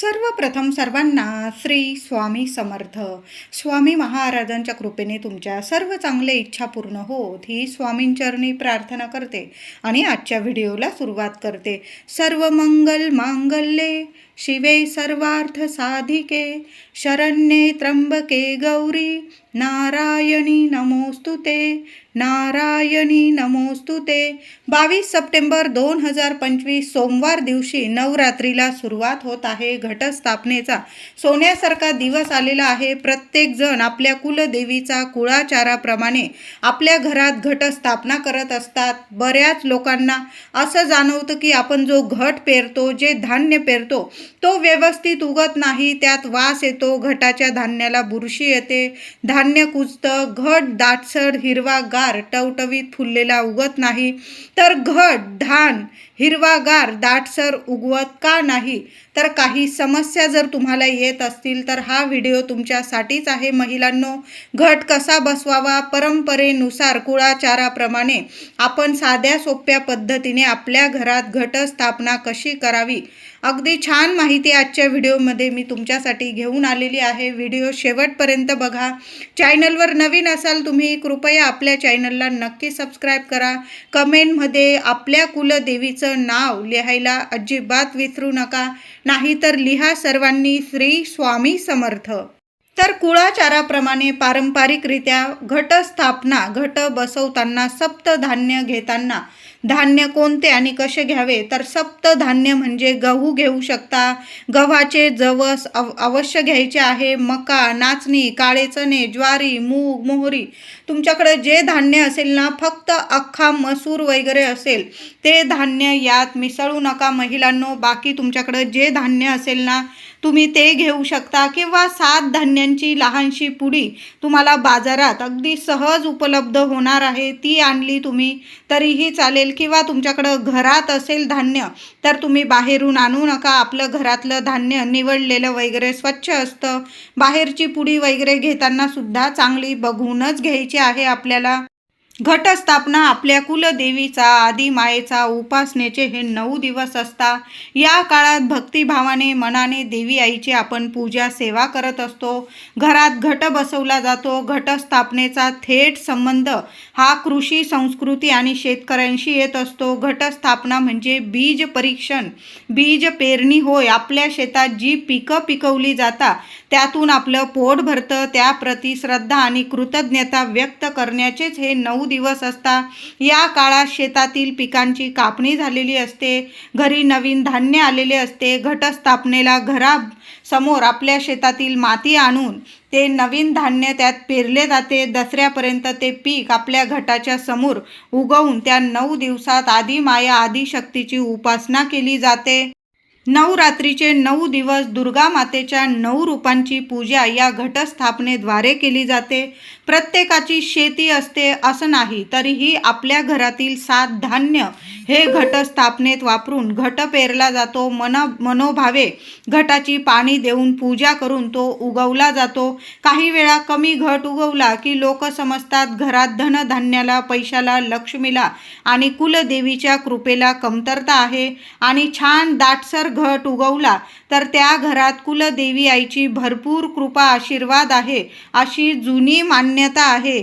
सर्वप्रथम सर्वांना श्री स्वामी समर्थ. स्वामी महाराजांच्या कृपेने तुमच्या सर्व चांगल्या इच्छा पूर्ण होत ही स्वामींचरणी प्रार्थना करते आणि आजच्या व्हिडिओला सुरुवात करते. सर्व मंगल मांगल्ये. शिवे सर्वार्थ साधिके शरण्ये त्र्यंबके गौरी नारायणी नमोस्तुते नारायणी नमोस्तुते बावीस सप्टेंबर दोन हजार पंचवीस सोमवार दिवशी नवरात्रीला सुरुवात होत आहे. घटस्थापनेचा सोन्यासारखा दिवस आलेला आहे. प्रत्येकजण आपल्या कुलदेवीचा कुळाचाराप्रमाणे आपल्या घरात घटस्थापना करत असतात. बऱ्याच लोकांना असं जाणवतं की आपण जो घट पेरतो जे धान्य पेरतो तो व्यवस्थित उगत नाही त्यात वास येतो घटाच्या धान्याला बुरशी येते. धान्य कुजतं घट दाटसर हिरवागार टवटवीत फुललेला उगत नाही. तर घट धान हिरवागार दाटसर उगवत का नाही? तर काही समस्या जर तुम्हाला येत असतील तर हा व्हिडिओ तुमच्यासाठीच आहे. महिलांनो घट कसा बसवावा? परंपरेनुसार कुळाचाराप्रमाणे आपण साध्या सोप्या पद्धतीने आपल्या घरात घटस्थापना कशी करावी? अगदी छान माहिती आजच्या व्हिडिओमध्ये मी तुमच्यासाठी घेऊन आलेली आहे. व्हिडिओ शेवटपर्यंत बघा. चॅनलवर नवीन असाल तुम्ही कृपया आपल्या चॅनलला नक्की सबस्क्राईब करा. कमेंटमध्ये आपल्या कुलदेवीचं नाव लिहायला अजिबात विसरू नका. नाहीतर लिहा सर्वांनी श्री स्वामी समर्थ. तर कुळाचाराप्रमाणे पारंपरिकरित्या घटस्थापना घट बसवताना सप्तधान्य घेताना धान्य कोणते आणि कसे घ्यावे? तर सप्त धान्य म्हणजे गहू घेऊ शकता. गव्हाचे जवस अव अवश्य घ्यायचे आहे. मका नाचणी काळे चणे ज्वारी मूग मोहरी. तुमच्याकडे जे धान्य असेल ना फक्त अख्खा मसूर वगैरे असेल ते धान्य यात मिसळू नका महिलांनो. बाकी तुमच्याकडे जे धान्य असेल ना तुम्ही ते घेऊ शकता किंवा सात धान्यांची लहानशी पुडी तुम्हाला बाजारात अगदी सहज उपलब्ध होणार आहे. ती आणली तुम्ही तरीही चालेल. किंवा तुमच्याकडं घरात असेल धान्य तर तुम्ही बाहेरून आणू नका. आपलं घरातलं धान्य निवडलेलं वगैरे स्वच्छ असतं. बाहेरची पुडी वगैरे घेताना सुद्धा चांगली बघूनच घ्यायची आहे आपल्याला. घटस्थापना आपल्या कुलदेवीचा आदिमायेचा उपासनेचे हे नऊ दिवस असतात या काळात भक्तिभावाने मनाने देवी आईची आपण पूजा सेवा करत असतो. घरात घट बसवला जातो. घटस्थापनेचा थेट संबंध हा कृषी संस्कृती आणि शेतकऱ्यांशी येत असतो. घटस्थापना म्हणजे बीज परीक्षण. बीज पेरणी होय आपल्या शेतात जी पिकं पिकवली जातात त्यातून आपलं पोट भरतं. त्याप्रती श्रद्धा आणि कृतज्ञता व्यक्त करण्याचेच हे नऊ दिवस असतात या काळात शेतातील पिकांची कापणी झालेली असते. घरी नवीन धान्य आलेले असते. घटस्थापनेला घरासमोर आपल्या शेतातील माती आणून ते नवीन धान्य त्यात पेरले जाते. दसऱ्यापर्यंत ते पीक आपल्या घटाच्या समोर उगवून त्या नऊ दिवसात आदिमाया आदिशक्तीची उपासना केली जाते. नवरात्रीचे नऊ दिवस दुर्गा मातेच्या नऊ रूपांची पूजा या घटस्थापनेद्वारे केली जाते. प्रत्येकाची शेती असते असं नाही तरीही आपल्या घरातील सात धान्य हे घटस्थापनेत वापरून घट पेरला जातो. मन मनोभावे घटाची पाणी देऊन पूजा करून तो उगवला जातो. काही वेळा कमी घट उगवला की लोक समजतात घरात धनधान्याला पैशाला लक्ष्मीला आणि कुलदेवीच्या कृपेला कमतरता आहे आणि छान दाटसर घट उगवला तर त्या घरात कुलदेवी आईची भरपूर कृपा आशीर्वाद आहे अशी जुनी मान्यता आहे.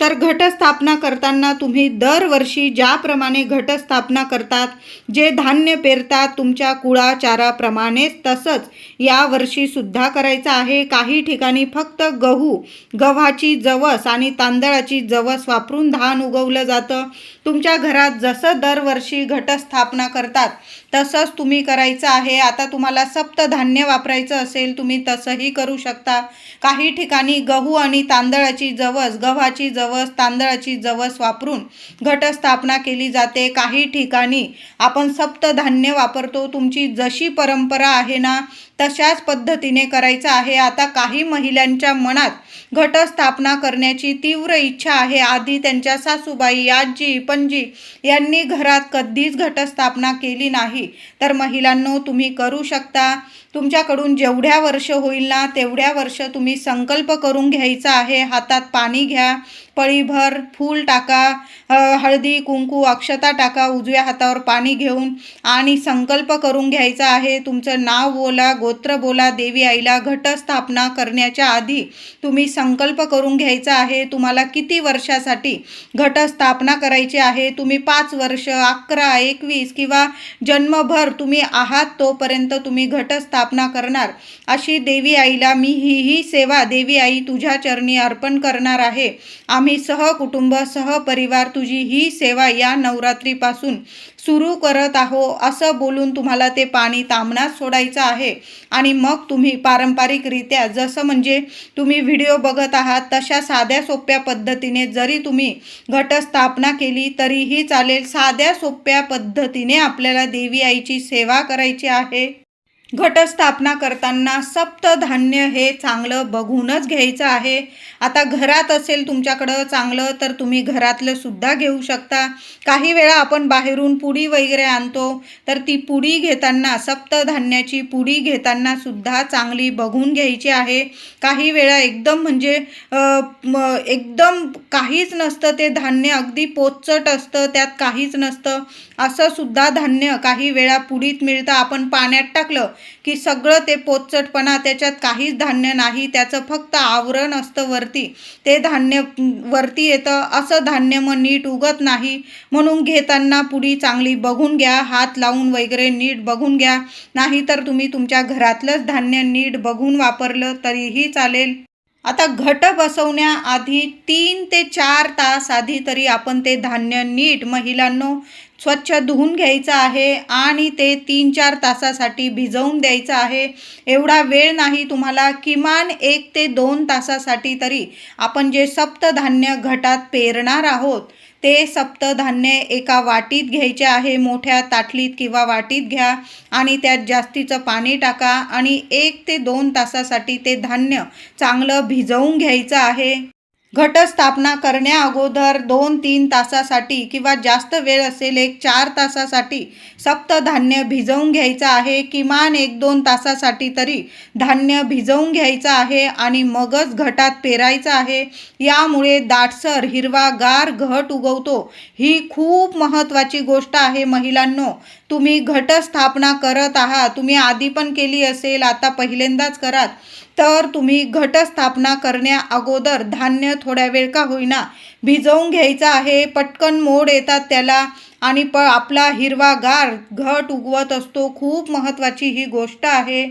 तर घटस्थापना करताना तुम्ही दरवर्षी ज्याप्रमाणे घटस्थापना करतात जे धान्य पेरतात तुमच्या कुळाचाराप्रमाणेच तसंच यावर्षीसुद्धा करायचं आहे. काही ठिकाणी फक्त गहू गव्हाची जवस आणि तांदळाची जवस वापरून धान उगवलं जातं. तुमच्या घरात जसं दरवर्षी घटस्थापना करतात तसंच तुम्ही करायचं आहे. आता तुम्हाला सप्तधान्य वापरायचं असेल तुम्ही तसंही करू शकता. काही ठिकाणी गहू आणि तांदळाची जवस गव्हाची जवस तांदळाची जवस वापरून घटस्थापना केली जाते. काही ठिकाणी आपण सप्तधान्य वापरतो. तुमची जशी परंपरा आहे ना तशाच पद्धतीने करायचं आहे. आता काही महिलांच्या मनात घटस्थापना करण्याची तीव्र इच्छा आहे. आधी त्यांच्या सासूबाई आजी पणजी यांनी घरात कधीच घटस्थापना केली नाही. तर महिलांनो तुम्ही करू शकता. तुमच्याकडून जेवढ्या वर्ष होईल ना तेवढ्या वर्ष तुम्ही संकल्प करून घ्यायचा आहे. हातात पाणी घ्या पळीभर फूल टाका हळदी कुंकू अक्षता टाका उजव्या हातावर पाणी घेऊन आणि संकल्प करून घ्यायचा आहे. तुमचं नाव बोला गोत्र बोला देवी आईला घटस्थापना करण्याच्या आधी तुम्ही संकल्प करून घ्यायचा आहे. तुम्हाला किती वर्षासाठी घटस्थापना करायची आहे? तुम्ही पाच वर्ष अकरा एकवीस किंवा जन्मभर तुम्ही आहात तोपर्यंत तुम्ही घटस्थापना स्थापना करणार. अशी देवी आईला मी ही ही सेवा देवी आई तुझ्या चरणी अर्पण करणार आहे. आम्ही सहकुटुंब सहपरिवार तुझी ही सेवा या नवरात्रीपासून सुरू करत आहो. असं बोलून तुम्हाला ते पाणी तामणात सोडायचं आहे. आणि मग तुम्ही पारंपरिकरित्या जसं म्हणजे तुम्ही व्हिडिओ बघत आहात तशा साध्या सोप्या पद्धतीने जरी तुम्ही घटस्थापना केली तरीही चालेल साध्या सोप्या पद्धतीने आपल्याला देवी आईची सेवा करायची आहे. घटस्थापना करताना सप्तधान्य हे चांगलं बघूनच घ्यायचं आहे. आता घरात असेल तुमच्याकडं चांगलं तर तुम्ही घरातलं सुद्धा घेऊ शकता. काही वेळा आपण बाहेरून पुडी वगैरे आणतो तर ती पुडी घेताना सप्तधान्याची पुडी घेताना सुद्धा चांगली बघून घ्यायची आहे. काही वेळा एकदम म्हणजे म, एकदम काहीच नसतं ते धान्य अगदी पोचट असतं त्यात काहीच नसतं. असं सुद्धा धान्य काही वेळा पुडीत मिळतं. आपण पाण्यात टाकलं की सगळं ते पोचटपणा त्याच्यात काहीच धान्य नाही त्याचं फक्त आवरण असतं वरती. ते धान्य वरती येतं. असं धान्य मग नीट उगत नाही. म्हणून घेताना पुडी चांगली बघून घ्या हात लावून वगैरे नीट बघून घ्या. नाहीतर तुम्ही तुमच्या घरातलंच धान्य नीट बघून वापरलं तरीही चालेल. आता घट बसवण्याआधी तीन ते चार तास आधी तरी आपण ते धान्य नीट महिलांनो स्वच्छ धुवून घ्यायचं आहे आणि ते तीन चार तासासाठी भिजवून द्यायचं आहे. एवढा वेळ नाही तुम्हाला किमान एक ते दोन तासासाठी तरी आपण जे सप्तधान्य घटात पेरणार आहोत ते सप्तधान्य एका वाटीत घ्यायचे आहे. मोठ्या ताटलीत किंवा वाटीत घ्या आणि त्यात जास्तीचं पाणी टाका आणि एक ते दोन तासासाठी ते धान्य चांगलं भिजवून घ्यायचं आहे. घटस्थापना करण्या अगोदर दोन तीन तासासाठी किंवा जास्त वेळ असेल एक चार तासासाठी सप्तधान्य भिजवून घ्यायचं आहे किमान एक दोन तासासाठी तरी धान्य भिजवून घ्यायचं आहे आणि मगच घटात पेरायचं आहे. यामुळे दाटसर हिरवागार घट उगवतो. ही खूप महत्त्वाची गोष्ट आहे महिलांनो. तुम्ही घटस्थापना करत आहात. तुम्ही आधी पण केली असेल आता पहिल्यांदाच करात. तर तुम्ही घटस्थापना करण्या अगोदर धान्य थोड्या वेळ का होईना भिजवून घ्यायचं आहे. पटकन मोड येतात त्याला आणि प आपला हिरवागार घट उगवत असतो. खूप महत्त्वाची ही गोष्ट आहे.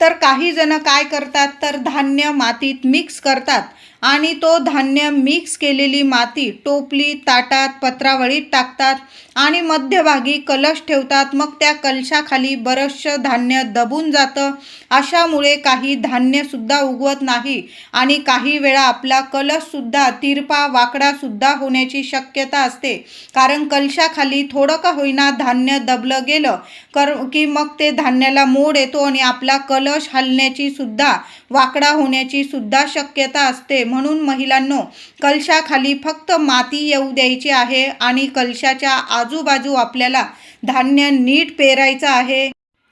तर काही जण काय करतात? तर धान्य मातीत मिक्स करतात. आणि तो धान्य मिक्स केलेली माती टोपली ताटात पत्रावळीत टाकतात आणि मध्यभागी कलश ठेवतात. मग त्या कलशाखाली बरंचसं धान्य दबून जातं. अशामुळे काही धान्यसुद्धा उगवत नाही आणि काही वेळा आपला कलशसुद्धा तिरपा वाकडासुद्धा होण्याची शक्यता असते. कारण कलशाखाली थोडं का होईना धान्य दबलं गेलं कर की मग ते धान्याला मोड येतो आणि आपला कलश हलण्याची सुद्धा वाकडा होण्याची सुद्धा शक्यता असते. म्हणून महिलांनो कलशाखाली फक्त माती येऊ द्यायची आहे आणि कलशाच्या आजूबाजू आपल्याला धान्य नीट पेरायचं आहे.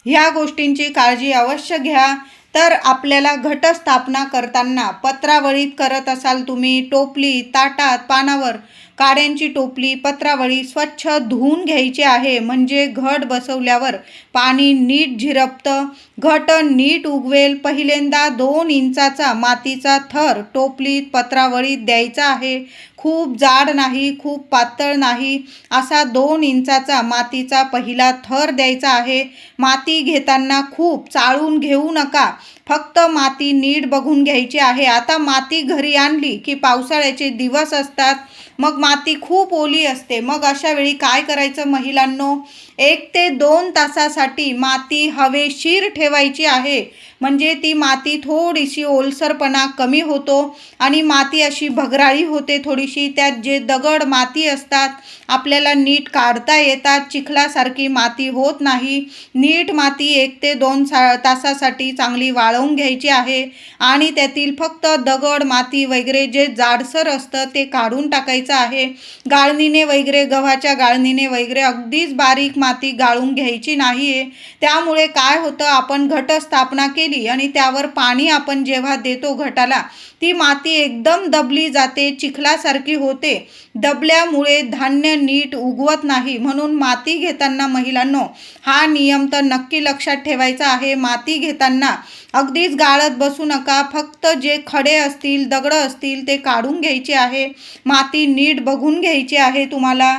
ह्या गोष्टींची काळजी अवश्य घ्या. तर आपल्याला घटस्थापना करताना पत्रावळीत करत असाल तुम्ही टोपली ताटात पानावर काड्यांची टोपली पत्रावळी स्वच्छ धुवून घ्यायची आहे. म्हणजे घट बसवल्यावर पाणी नीट झिरपतं घट नीट उगवेल. पहिल्यांदा दोन इंचाचा मातीचा थर टोपलीत पत्रावळीत द्यायचा आहे. खूप जाड नाही खूप पातळ नाही. असा दोन इंचाचा मातीचा पहिला थर द्यायचा आहे. माती घेताना खूप चाळून घेऊ नका. फक्त माती नीट बघून घ्यायची आहे. आता माती घरी आणली की पावसाळ्याचे दिवस असतात. मग माती खूप ओली असते. मग अशा वेळी काय करायचं महिलांनो? एक ते दोन तासासाठी माती हवेशीर ठेवायची आहे. म्हणजे ती माती थोडीशी ओलसरपणा कमी होतो आणि माती अशी भगराळी होते थोडीशी. त्यात जे दगड माती असतात आपल्याला नीट काढता येतात. चिखलासारखी माती होत नाही. नीट माती एक ते दोन सा तासासाठी चांगली वाळवून घ्यायची आहे. आणि त्यातील फक्त दगड माती वगैरे जे जाडसर असतं ते काढून टाकायचं आहे. गाळणीने वगैरे गव्हाच्या गाळणीने वगैरे अगदीच बारीक माती गाळून घ्यायची नाही आहे त्यामुळे काय होतं आपण घट स्थापना केली आणि त्यावर पाणी आपण जेव्हा देतो घटाला ती माती एकदम दबली जाते चिखलासारखी होते. दबल्यामुळे धान्य नीट उगवत नाही. म्हणून माती घेताना महिलांनो हा नियम तर नक्की लक्षात ठेवायचा आहे. माती घेताना अगदीच गाळत बसू नका. फक्त जे खडे असतील दगडं असतील ते काढून घ्यायचे आहे. माती नीट बघून घ्यायची आहे तुम्हाला.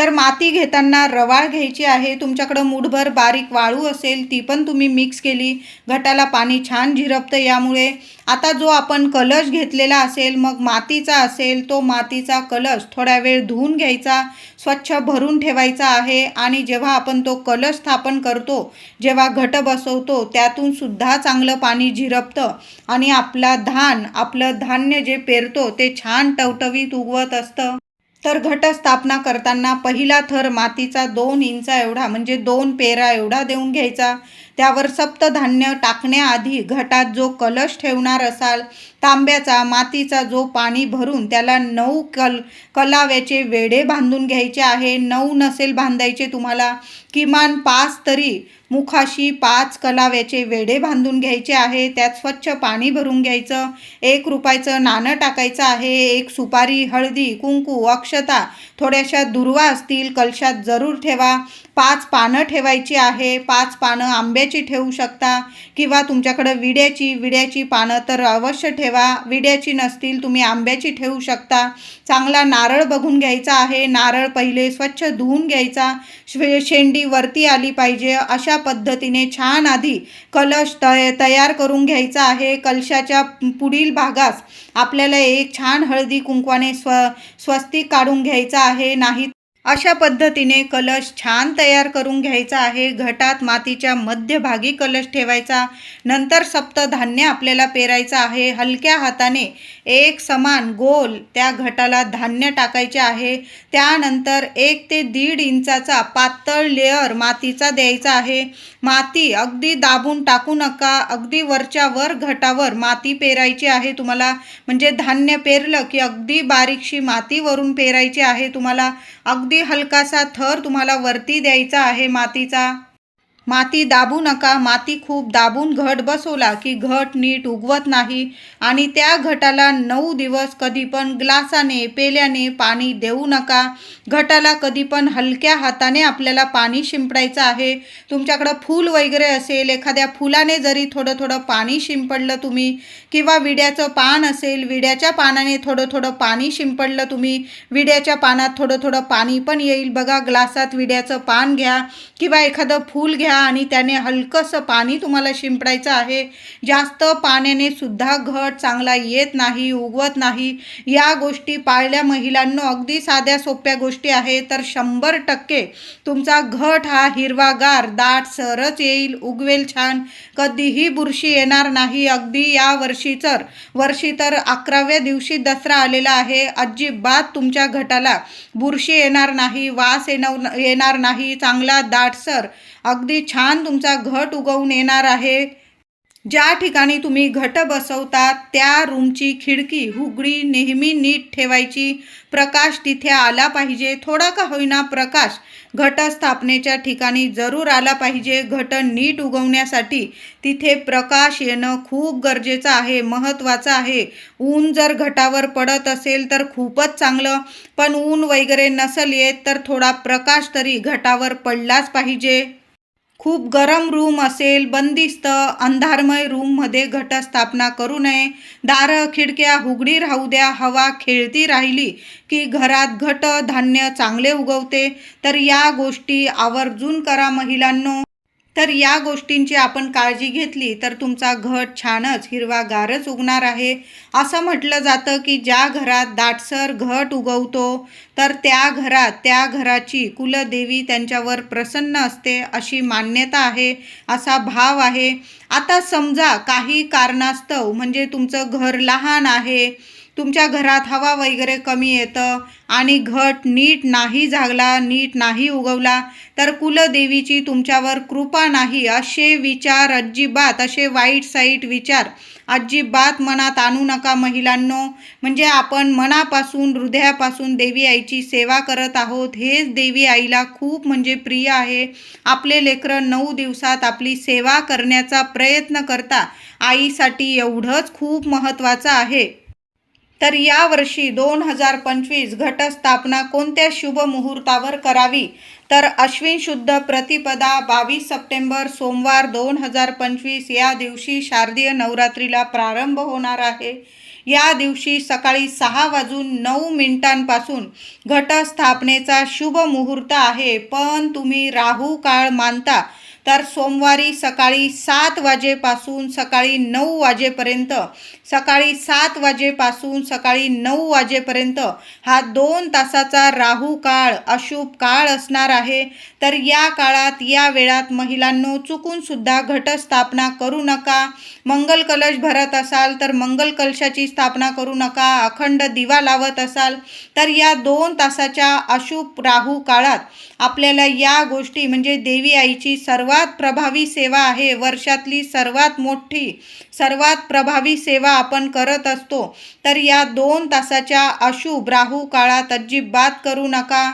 तर माती घेताना रवाळ घ्यायची आहे. तुमच्याकडं मूठभर बारीक वाळू असेल ती पण तुम्ही मिक्स केली. घटाला पाणी छान झिरपतं यामुळे. आता जो आपण कलश घेतलेला असेल मग मातीचा असेल तो मातीचा कलश थोड्या वेळ धुवून घ्यायचा स्वच्छ भरून ठेवायचा आहे. आणि जेव्हा आपण तो कलश स्थापन करतो जेव्हा घट बसवतो त्यातून सुद्धा चांगलं पाणी झिरपतं. आणि आपला धान आपलं धान्य जे पेरतो ते छान टवटवीत उगवत असतं. तर घटस्थापना करताना पहिला थर मातीचा दोन इंचा एवढा म्हणजे दोन पेरा एवढा देऊन घ्यायचा. त्यावर सप्तधान्य टाकण्याआधी घटात जो कलश ठेवणार असाल तांब्याचा मातीचा जो पाणी भरून त्याला नऊ कल कलाव्याचे वेडे बांधून घ्यायचे आहे. नऊ नसेल बांधायचे तुम्हाला किमान पाच तरी मुखाशी पाच कलाव्याचे वेडे बांधून घ्यायचे आहे. त्यात स्वच्छ पाणी भरून घ्यायचं एक रुपयाचं नाणं टाकायचं आहे. एक सुपारी हळदी कुंकू अक्षता थोड्याशा दुर्वा असतील कलशात जरूर ठेवा. पाच पानं ठेवायची आहे पाच पानं आंब्याची ठेवू शकता किंवा तुमच्याकडं विड्याची विड्याची पानं तर अवश्य ठेवा. विड्याची नसतील तुम्ही आंब्याची ठेवू शकता. चांगला नारळ बघून घ्यायचा आहे. नारळ पहिले स्वच्छ धुवून घ्यायचा. शे शेंडी वरती आली पाहिजे. अशा पद्धतीने छान आधी कलश तय तयार करून घ्यायचा आहे. कलशाच्या पुढील भागास आपल्याला एक छान हळदी कुंकवाने स्व स्वस्तिक काढून घ्यायचा आहे. नाही अशा पद्धतीने कलश छान तयार करून घ्यायचा आहे. घटात मातीच्या मध्यभागी कलश ठेवायचा. नंतर सप्तधान्य आपल्याला पेरायचं आहे. हलक्या हाताने एक समान गोल त्या घटाला धान्य टाकायचे आहे. त्यानंतर एक ते दीड इंचाचा पातळ लेअर मातीचा द्यायचा आहे. माती अगदी दाबून टाकू नका. अगदी वरच्या वर घटावर माती पेरायची आहे तुम्हाला. म्हणजे धान्य पेरलं की अगदी बारीकशी माती वरून पेरायची आहे तुम्हाला. अगदी हलकासा थर तुम्हाला वरती द्यायचा आहे मातीचा. माती दाबू नका माती खूप दाबून घट बसवला की घट नीट उगवत नाही आणि त्या घटाला नऊ दिवस कधी पण ग्लासाने पेल्याने पाणी देऊ नका. घटाला कधी पण हलक्या हाताने आपल्याला पाणी शिंपडायचं आहे. तुमच्याकडं फूल वगैरे असेल एखाद्या फुलाने जरी थोडं थोडं पाणी शिंपडलं तुम्ही किंवा विड्याचं पान असेल विड्याच्या पानाने थोडं थोडं पाणी शिंपडलं तुम्ही विड्याच्या पानात थोडं थोडं पाणी पण येईल. बघा ग्लासात विड्याचं पान घ्या किंवा एखादं फूल घ्या आणि त्याने हलकंसं पाणी तुम्हाला शिंपडायचं आहे. जास्त पाण्याने सुद्धा घट चांगला येत नाही उगवत नाही. या गोष्टी पाळल्या महिलांनो अगदी साध्या सोप्या गोष्टी आहे तर शंभर टक्के तुमचा घट हा हिरवागार दाट सरच येईल उगवेल छान. कधीही बुरशी येणार नाही. अगदी या वर्षी तर वर्षी तर अकराव्या दिवशी दसरा आलेला आहे. अजिबात तुमच्या घटाला बुरशी येणार नाही वास येणार येणार नाही. चांगला दाटसर अगदी छान तुमचा घट उगवून येणार आहे. ज्या ठिकाणी तुम्ही घट बसवता त्या रूमची खिडकी हुगडी नेहमी नीट ठेवायची. प्रकाश तिथे आला पाहिजे. थोडा का होईना प्रकाश घट स्थापनेच्या ठिकाणी जरूर आला पाहिजे. घट नीट उगवण्यासाठी तिथे प्रकाश येणं खूप गरजेचं आहे महत्त्वाचं आहे. ऊन जर घटावर पडत असेल तर खूपच चांगलं. पण ऊन वगैरे नसल येत तर थोडा प्रकाश तरी घटावर पडलाच पाहिजे. खूप गरम रूम असेल बंदिस्त अंधारमय रूममध्ये घटस्थापना करू नये. दारं खिडक्या हुगडी राहू द्या हवा खेळती राहिली की घरात घट धान्य चांगले उगवते. तर या गोष्टी आवर्जून करा महिलांनो. तर या गोष्टींची आपण काळजी घेतली तर तुमचा घट छानच हिरवागारच उगणार आहे. असं म्हटलं जातं की ज्या घरात दाटसर घट उगवतो तर त्या घरात त्या घराची कुलदेवी त्यांच्यावर प्रसन्न असते अशी मान्यता आहे असा भाव आहे. आता समजा काही कारणास्तव म्हणजे तुमचं घर लहान आहे तुमच्या घरात हवा वगैरे कमी येतं आणि घट नीट नाही झागला नीट नाही उगवला तर कुलदेवीची तुमच्यावर कृपा नाही असे विचार अजिबात असे वाईट साईट विचार अजिबात मनात आणू नका महिलांनो. म्हणजे आपण मनापासून हृदयापासून देवी आईची सेवा करत आहोत. हेच देवी आईला खूप म्हणजे प्रिय आहे. आपले लेकरं नऊ दिवसात आपली सेवा करण्याचा प्रयत्न करता आईसाठी एवढंच खूप महत्त्वाचं आहे. तर यावर्षी दोन हजार पंचवीस घटस्थापना कोणत्या शुभ मुहूर्तावर करावी? तर अश्विन शुद्ध प्रतिपदा बावीस सप्टेंबर सोमवार दोन हजार पंचवीस या दिवशी शारदीय नवरात्रीला प्रारंभ होणार आहे. या दिवशी सकाळी सहा वाजून नऊ मिनिटांपासून घटस्थापनेचा शुभ मुहूर्त आहे. पण तुम्ही राहू काळ मानता तर सोमवारी सकाळी सात वाजेपासून सकाळी नऊ वाजेपर्यंत सकाळी सात वाजेपासून सकाळी नऊ वाजेपर्यंत हा दोन तासाचा राहू काळ अशुभ काळ असणार आहे. तर या काळात या वेळात महिलांनो चुकूनसुद्धा घटस्थापना करू नका. मंगल कलश भरत असाल तर मंगल कलशाची स्थापना करू नका. अखंड दिवा लावत असाल तर या दोन तासाच्या अशुभ राहू काळात आपल्याला या गोष्टी म्हणजे देवी आईची सर्वात सर्वात प्रभावी सेवा आहे. वर्षातली सर्वात मोठी सर्वात प्रभावी सेवा आपण करत असतो. तर या दोन तासाच्या अशुभ राहू काळात अजिबात करू नका.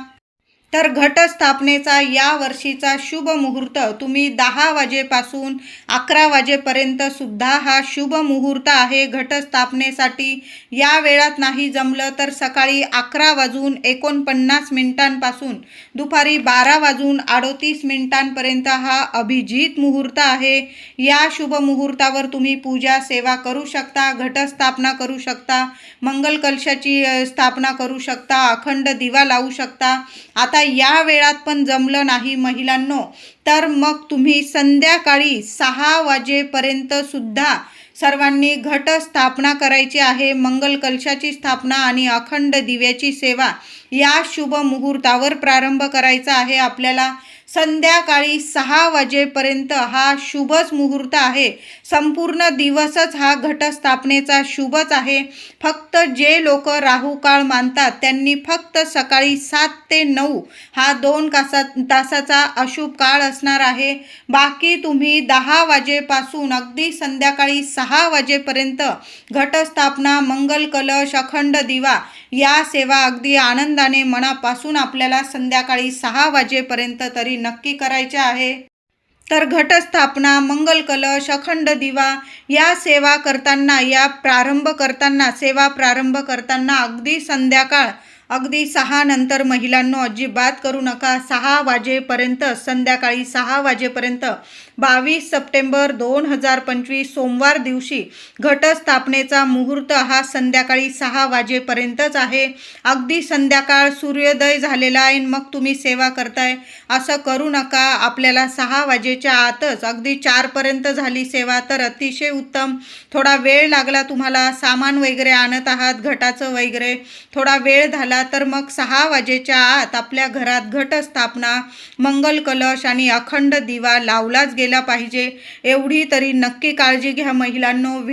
तर घटस्थापनेचा या वर्षीचा शुभ मुहूर्त तुम्ही दहा वाजेपासून अकरा वाजेपर्यंत सुद्धा हा शुभ मुहूर्त आहे. घटस्थापनेसाठी या वेळात नाही जमलं तर सकाळी अकरा वाजून एकोणपन्नास मिनिटांपासून दुपारी बारा वाजून अडोतीस मिनिटांपर्यंत हा अभिजित मुहूर्त आहे. या शुभ मुहूर्तावर तुम्ही पूजा सेवा करू शकता घटस्थापना करू शकता मंगल कलशाची स्थापना करू शकता अखंड दिवा लावू शकता. आता या वेळात पण जमलं नाही महिलांनो. तर मग तुम्ही संध्याकाळी सहा वाजेपर्यंत सुद्धा सर्वांनी घट स्थापना करायची आहे. मंगल कलशाची स्थापना आणि अखंड दिव्याची सेवा या शुभ मुहूर्तावर प्रारंभ करायचा आहे आपल्याला. संध्याकाळी सहा वाजेपर्यंत हा शुभच मुहूर्त आहे. संपूर्ण दिवसच हा घटस्थापनेचा शुभच आहे. फक्त जे लोक राहू काळ मानतात त्यांनी फक्त सकाळी सात ते नऊ हा दोन कासा तासाचा अशुभ काळ असणार आहे. बाकी तुम्ही दहा वाजेपासून अगदी संध्याकाळी सहा वाजेपर्यंत घटस्थापना मंगल कलश अखंड दिवा या सेवा अगदी आनंदाने मनापासून आपल्याला संध्याकाळी सहा वाजेपर्यंत तरी नक्की करायच्या आहे. तर घटस्थापना मंगलकलश अखंड दिवा या सेवा करताना या प्रारंभ करताना सेवा प्रारंभ करताना अगदी संध्याकाळ अगदी सहा नंतर महिलांनो अजिबात करू नका. सहा वाजेपर्यंत संध्याकाळी सहा वाजेपर्यंत बावीस सप्टेंबर दोन हजार पंचवीस सोमवार दिवशी घटस्थापनेचा मुहूर्त हा संध्याकाळी सहा वाजेपर्यंतच आहे. अगदी संध्याकाळ सूर्योदय झालेला आहे मग तुम्ही सेवा करताय. असं करू नका. आपल्याला सहा वाजेच्या आतच अगदी चारपर्यंत झाली सेवा तर अतिशय उत्तम. थोडा वेळ लागला तुम्हाला सामान वगैरे आणत आहात घटाचं वगैरे. थोडा वेळ झाला झाला तर मग सहा वाजेच्या आत आपल्या घरात घटस्थापना मंगल कलश आणि अखंड दिवा लावलाच गेला पाहिजे. एवढी तरी नक्की काळजी घ्या महिलांनो.